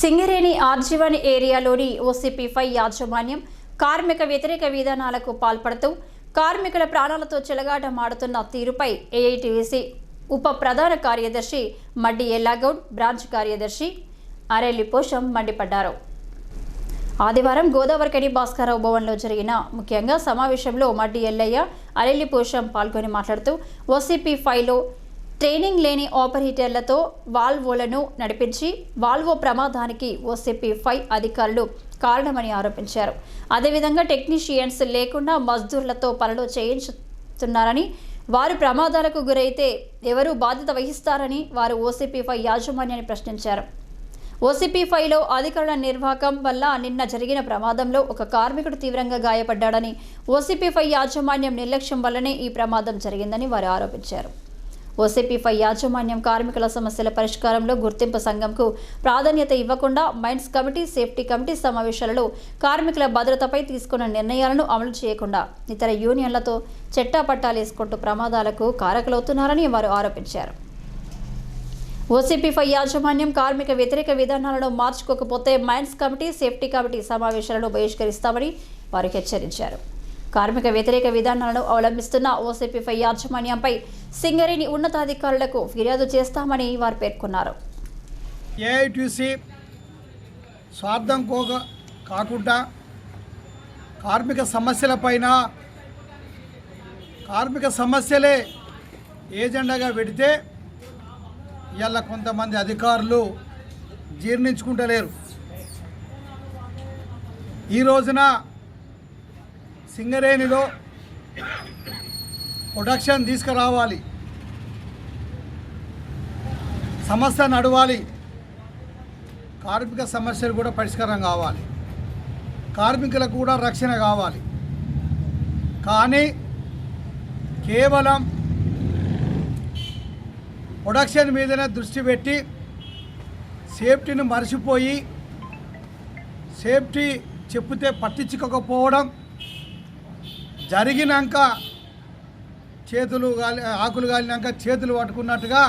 Singareni RG one ఏరియాలోని ఓసీపీపై five యాజమాన్యం కార్మిక వ్యతిరేక విధానాలకు పాల్పడుతూ కార్మికుల ప్రాణాలతో చెలగాటమాడుతున్న తీరుపై ఏఐటీసీ ఉప ప్రధాన కార్యదర్శి మడ్డి ఎల్లాగౌడ్ బ్రాంచ్ కార్యదర్శి అరెల్లి పోషం మండిపడ్డారు. ఆదివారం గోదావరికని భాస్కరరావు భవన్లో జరిగిన ముఖ్యంగా సమావేశంలో మడ్డి ఎల్లయ్య అరెల్లి పోషం పాల్గొని మాట్లాడుతూ ఓసీపీ ఫైవ్లో ట్రైనింగ్ లేని ఆపరేటర్లతో వాల్వోలను నడిపించి వాల్వో ప్రమాదానికి ఓసీపీ ఫైవ్ అధికారులు కారణమని ఆరోపించారు. అదేవిధంగా టెక్నీషియన్స్ లేకుండా మజ్దూర్లతో పనులు చేయించుతున్నారని వారు ప్రమాదాలకు గురైతే ఎవరు బాధ్యత వహిస్తారని వారు ఓసీపీ ఫైవ్ యాజమాన్యాన్ని ప్రశ్నించారు. ఓసీపీ ఫైవ్లో అధికారుల నిర్వాహకం వల్ల నిన్న జరిగిన ప్రమాదంలో ఒక కార్మికుడు తీవ్రంగా గాయపడ్డాడని ఓసీపీ ఫైవ్ యాజమాన్యం నిర్లక్ష్యం వల్లనే ఈ ప్రమాదం జరిగిందని వారు ఆరోపించారు. ఓసీపీ యాజమాన్యం కార్మికుల సమస్యల పరిష్కారంలో గుర్తింపు సంఘంకు ప్రాధాన్యత ఇవ్వకుండా మైన్స్ కమిటీ సేఫ్టీ కమిటీ సమావేశాలలో కార్మికుల భద్రతపై తీసుకున్న నిర్ణయాలను అమలు చేయకుండా ఇతర యూనియన్లతో చెట్టాపట్టాలేసుకుంటూ ప్రమాదాలకు కారకులవుతున్నారని వారు ఆరోపించారు. ఓసీపీపై ఫైవ్ యాజమాన్యం కార్మిక వ్యతిరేక విధానాలను మార్చుకోకపోతే మైన్స్ కమిటీ సేఫ్టీ కమిటీ సమావేశాలను బహిష్కరిస్తామని వారు హెచ్చరించారు. కార్మిక వ్యతిరేక విధానాలను అవలంబిస్తున్న ఓసీపీ యాజమాన్యంపై సింగరేణి ఉన్నతాధికారులకు ఫిర్యాదు చేస్తామని వారు పేర్కొన్నారు. ఏఐటీసీ స్వార్థం కోక కాకుండా కార్మిక సమస్యలపైన కార్మిక సమస్యలే ఏజెండాగా పెడితే ఇవాళ కొంతమంది అధికారులు జీర్ణించుకుంటలేరు. ఈ రోజున సింగరేణిలో ప్రొడక్షన్ తీసుకురావాలి. సమస్య నడవాలి. కార్మిక సమస్యలు కూడా పరిష్కారం కావాలి. కార్మికులకు కూడా రక్షణ కావాలి. కానీ కేవలం ప్రొడక్షన్ మీదనే దృష్టి పెట్టి సేఫ్టీని మర్చిపోయి సేఫ్టీ చెప్తే పట్టించుకోకపోవడం జరిగినాక చేతులు గాలి ఆకులు గాలినాక చేతులు పట్టుకున్నట్టుగా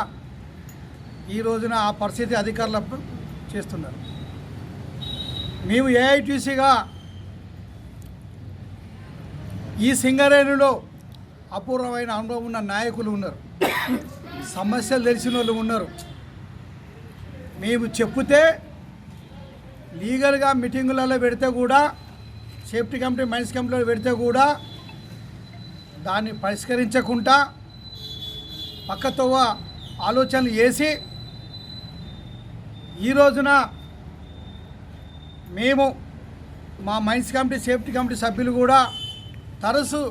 ఈ రోజున ఆ పరిస్థితి అధికారులు చేస్తున్నారు. మేము ఏఐటీసీగా ఈ సింగరేణిలో అపూర్వమైన అనుభవం ఉన్న నాయకులు ఉన్నారు. సమస్యలు తెలిసిన వాళ్ళు ఉన్నారు. మేము చెప్తే లీగల్గా మీటింగులలో పెడితే కూడా సేఫ్టీ కమిటీ మైన్స్ కమిటీలో పెడితే కూడా దాన్ని పరిష్కరించకుండా పక్కతో ఆలోచనలు చేసి ఈ రోజున మేము మా మైన్స్ కమిటీ సేఫ్టీ కమిటీ సభ్యులు కూడా తరచు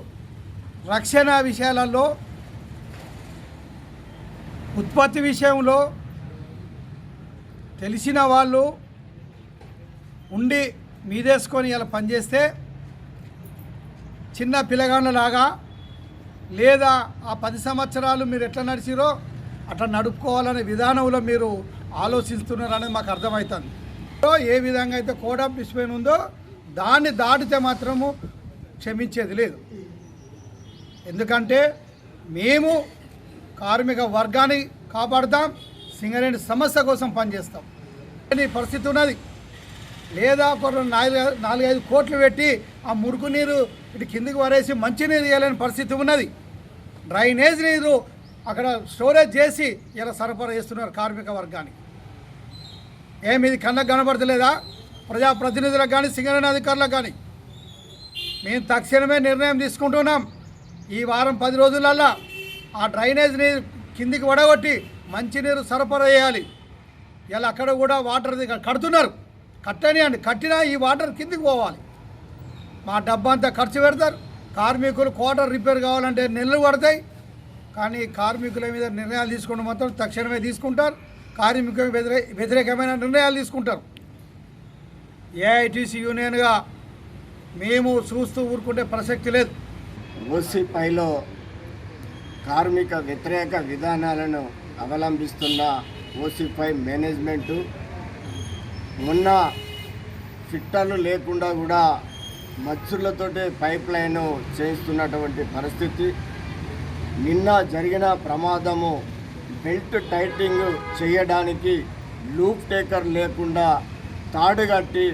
రక్షణ విషయాలలో ఉత్పత్తి విషయంలో తెలిసిన వాళ్ళు ఉండి మీదేసుకొని ఇలా పనిచేస్తే చిన్న పిల్లగాళ్ళలాగా లేదా ఆ పది సంవత్సరాలు మీరు ఎట్లా నడిచిరో అట్లా నడుపుకోవాలనే విధానంలో మీరు ఆలోచిస్తున్నారు అనేది మాకు అర్థమవుతుంది. సో ఏ విధంగా అయితే కోడ్ ఆఫ్ డిసిప్లిన్ ఉందో దాన్ని దాటితే మాత్రము క్షమించేది లేదు. ఎందుకంటే మేము కార్మిక వర్గాన్ని కాపాడుతాం సింగరేణి సమస్య కోసం పనిచేస్తాం. ఈ పరిస్థితి ఉన్నది. లేదా ఒక నాలుగు నాలుగైదు కోట్లు పెట్టి ఆ మురుకు నీరు ఇటు కిందికి వరేసి మంచినీరు ఇవ్వలేని పరిస్థితి ఉన్నది. డ్రైనేజ్ నీరు అక్కడ స్టోరేజ్ చేసి ఇలా సరఫరా చేస్తున్నారు కార్మిక వర్గానికి. ఏమి ఇది కళ్ళకు కనబడతలేదా? ప్రజాప్రతినిధులకు కానీ సింగరేణ అధికారులకు కానీ. మేము తక్షణమే నిర్ణయం తీసుకుంటున్నాం. ఈ వారం పది రోజులల్లా ఆ డ్రైనేజ్ నీరు కిందికి వడగొట్టి మంచినీరు సరఫరా చేయాలి. ఇలా అక్కడ కూడా వాటర్ కడుతున్నారు. కట్టని అండి కట్టినా ఈ వాటర్ కిందికి పోవాలి. మా డబ్బా అంతా ఖర్చు పెడతారు. కార్మికులు క్వార్టర్ రిపేర్ కావాలంటే నెలలు పడతాయి. కానీ కార్మికుల మీద నిర్ణయాలు తీసుకుంటే మాత్రం తక్షణమే తీసుకుంటారు. కార్మికుల వ్యతిరే వ్యతిరేకమైన నిర్ణయాలు తీసుకుంటారు. ఏఐటీసీ యూనియన్గా మేము చూస్తూ ఊరుకుంటే ప్రసక్తి లేదు. ఓసీపైలో కార్మిక వ్యతిరేక విధానాలను అవలంబిస్తున్న ఓసీపై మేనేజ్మెంటు మొన్న ఫిట్టర్లు లేకుండా కూడా మచ్చులతోటి పైప్ లైన్ చేయిస్తున్నటువంటి పరిస్థితి. నిన్న జరిగిన ప్రమాదము బెల్ట్ టైటింగ్ చేయడానికి లూప్ టేకర్ లేకుండా తాడు కట్టి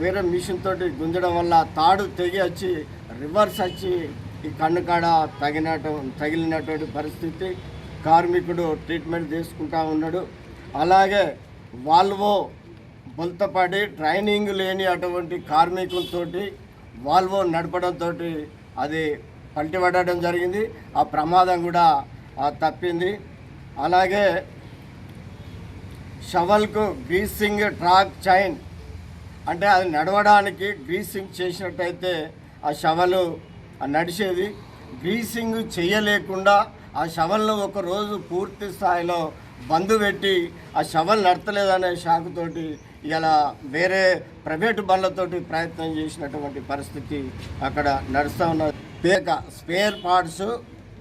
వేరే మిషన్ తోటి గుంజడం వల్ల తాడు తెగి వచ్చి రివర్స్ వచ్చి ఈ కన్నుకాడ కాడ తగిలినటువంటి పరిస్థితి. కార్మికుడు ట్రీట్మెంట్ తీసుకుంటా ఉన్నాడు. అలాగే వాల్వో బొంతపడి ట్రైనింగ్ లేని అటువంటి కార్మికులతో వాల్వో నడపడంతో అది పల్టిపడడం జరిగింది. ఆ ప్రమాదం కూడా తప్పింది. అలాగే షవల్కు గ్రీసింగ్ ట్రాక్ చైన్ అంటే అది నడవడానికి గ్రీసింగ్ చేసినట్టయితే ఆ షవలు నడిచేది గ్రీసింగ్ చేయలేకుండా ఆ షవల్ను ఒక రోజు పూర్తి స్థాయిలో బంధు పెట్టి ఆ షవల్ నడతలేదనే షాకుతోటి ఇలా వేరే ప్రైవేటు బండ్లతోటి ప్రయత్నం చేసినటువంటి పరిస్థితి అక్కడ నడుస్తూ ఉన్నది. పేక స్పేర్ పార్ట్స్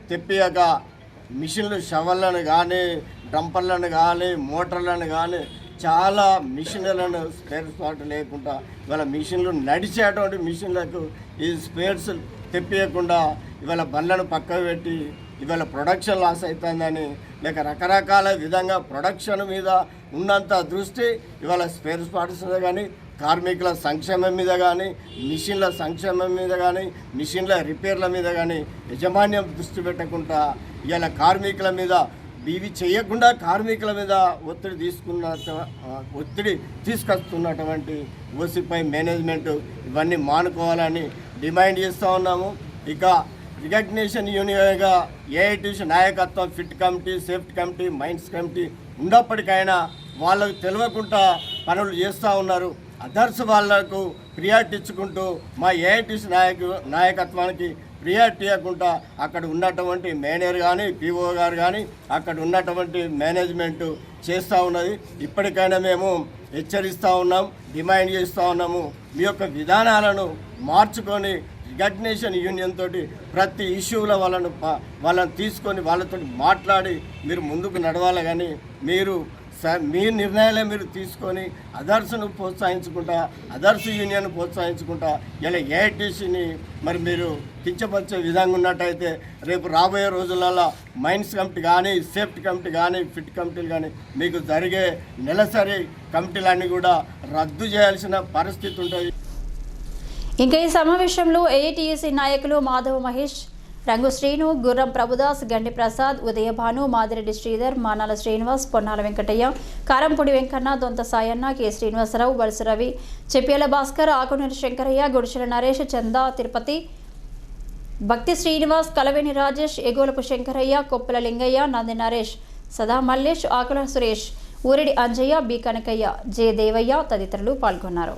తెప్పియక మిషన్లు షవళ్ళను కానీ డంపర్లను కానీ మోటార్లను కానీ చాలా మిషన్లను స్పేర్ పార్ట్ లేకుండా ఇవాళ మిషన్లు నడిచేటువంటి మిషన్లకు ఈ స్పేర్స్ తెప్పియకుండా ఇవాళ బండ్లను పక్కకు పెట్టి ఇవాళ ప్రొడక్షన్ లాస్ అవుతుందని లేక రకరకాల విధంగా ప్రొడక్షన్ మీద ఉన్నంత దృష్టి ఇవాళ స్పేర్ పార్ట్స్ మీద కానీ కార్మికుల సంక్షేమం మీద కానీ మిషన్ల సంక్షేమం మీద కానీ మిషన్ల రిపేర్ల మీద కానీ యజమాన్యం దృష్టి పెట్టకుండా ఇవాళ కార్మికుల మీద ఇవి చేయకుండా కార్మికుల మీద ఒత్తిడి తీసుకున్న ఒత్తిడి తీసుకొస్తున్నటువంటి ఓసిపై మేనేజ్మెంట్ ఇవన్నీ మానుకోవాలని డిమాండ్ చేస్తూ ఉన్నాము. ఇక రికగ్నిషన్ యూనియన్గా ఏఐటీసీ నాయకత్వం fit committee safety committee mines committee ఉన్నప్పటికైనా వాళ్ళకు తెలియకుండా పనులు చేస్తూ ఉన్నారు. అదర్స్ వాళ్ళకు ప్రియారిటీ ఇచ్చుకుంటూ మా ఏఐటీసీ నాయకు నాయకత్వానికి ప్రియారిటీ ఇవ్వకుండా అక్కడ ఉన్నటువంటి మేనేజర్ కానీ పీఓ గారు కానీ అక్కడ ఉన్నటువంటి మేనేజ్మెంట్ చేస్తూ ఉన్నది. ఇప్పటికైనా మేము హెచ్చరిస్తూ ఉన్నాం డిమాండ్ చేస్తూ ఉన్నాము. మీ యొక్క విధానాలను మార్చుకొని రికగ్నేషన్ యూనియన్ తోటి ప్రతి ఇష్యూల వాళ్ళను ప- వాళ్ళని తీసుకొని వాళ్ళతో మాట్లాడి మీరు ముందుకు నడవాలి కానీ మీరు స- మీ నిర్ణయాలే మీరు తీసుకొని అదర్స్ను ప్రోత్సహించుకుంటా అదర్స్ యూనియన్ ప్రోత్సహించుకుంటా ఇలా ఏఐటీసీని మరి మీరు కించపరిచే విధంగా ఉన్నట్టయితే రేపు రాబోయే రోజులలో మైన్స్ కమిటీ కానీ సేఫ్టీ కమిటీ కానీ ఫిట్ కమిటీలు కానీ మీకు జరిగే నెలసరి కమిటీలన్నీ కూడా రద్దు చేయాల్సిన పరిస్థితి ఉంటుంది. ఇంకా ఈ సమావేశంలో ఏఐటీఎస్సీ నాయకులు మాధవ మహేష్ రంగు శ్రీను గుర్రం ప్రభుదాస్ గండి ప్రసాద్ ఉదయభాను మాదిరెడ్డి శ్రీధర్ మానాల శ్రీనివాస్ పొన్నాల వెంకటయ్య కారంపూడి వెంకన్న దొంత సాయన్న కె. శ్రీనివాసరావు వలస రవి చెప్యాల భాస్కర్ ఆకునూరి శంకరయ్య గుడిచెల నరేష్ చందా తిరుపతి భక్తి శ్రీనివాస్ కలవేని రాజేష్ ఎగోలపు శంకరయ్య కొప్పుల లింగయ్య నంది నరేష్ సదా మల్లేష్ ఆకుల సురేష్ ఊరిడి అంజయ్య బి. కనకయ్య జె. దేవయ్య తదితరులు పాల్గొన్నారు.